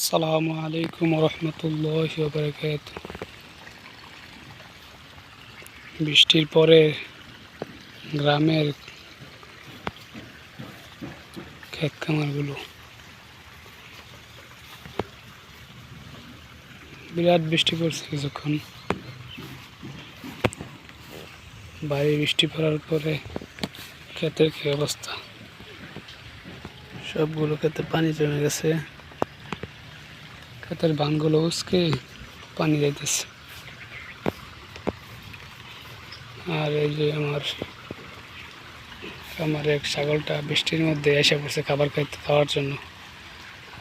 আসসালামু আলাইকুম রহমতুল্লাহ বরকাত বৃষ্টির পরে গ্রামের ক্ষেত খামারগুলো বিরাট বৃষ্টি পড়ছে কিছুক্ষণ। বাইরে বৃষ্টি পড়ার পরে ক্ষেতের কি অবস্থা? সবগুলো ক্ষেতে পানি জমে গেছে। ক্ষেতের বানগুলো উসকে পানি যাইতেছে আর এই যে আমার আমার এক ছাগলটা বৃষ্টির মধ্যে এসে পড়ছে খাবার খাইতে খাওয়ার জন্য।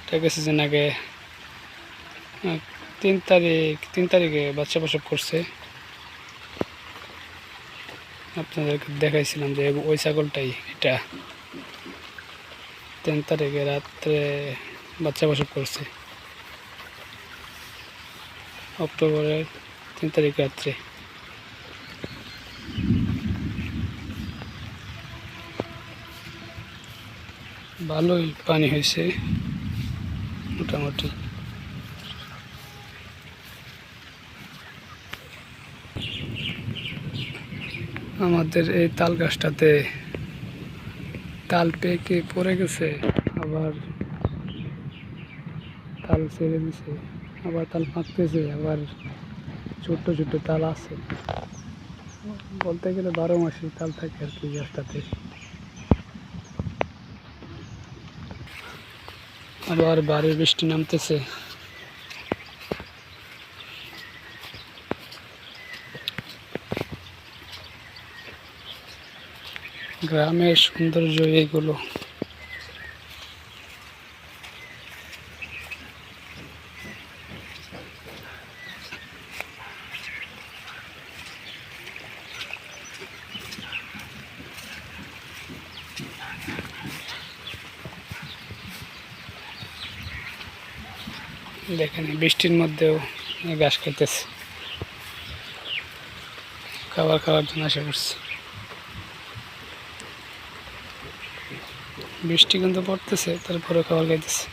এটা কিছুদিন আগে তিন তারিখ, তিন তারিখে বাচ্চা প্রসব করছে। আপনাদেরকে দেখাইছিলাম যে ওই ছাগলটাই এটা। তিন তারিখে রাত্রে বাচ্চা প্রসব করছে। অক্টোবরের তিন তারিখ রাত্রে। ভালোই পানি হয়েছে, মোটামুটি। আমাদের এই তাল গাছটাতে তাল পেকে পড়ে গেছে, আবার তাল ছেড়ে দিছে। আবার তাল ফাঁকতেছে, আবার ছোট্ট ছোট্ট তাল আছে। বলতে গেলে বারো মাসে তাল থাকে আর কি গাছটাতে আবার বাড়ি বৃষ্টি নামতেছে। গ্রামের সৌন্দর্য এইগুলো। দেখেন, বৃষ্টির মধ্যেও ঘাস খাইতেছে খাবার খাওয়ার জন্য আসে পড়ছে বৃষ্টি কিন্তু পড়তেছে তারপরে খাবার খাইতেছে।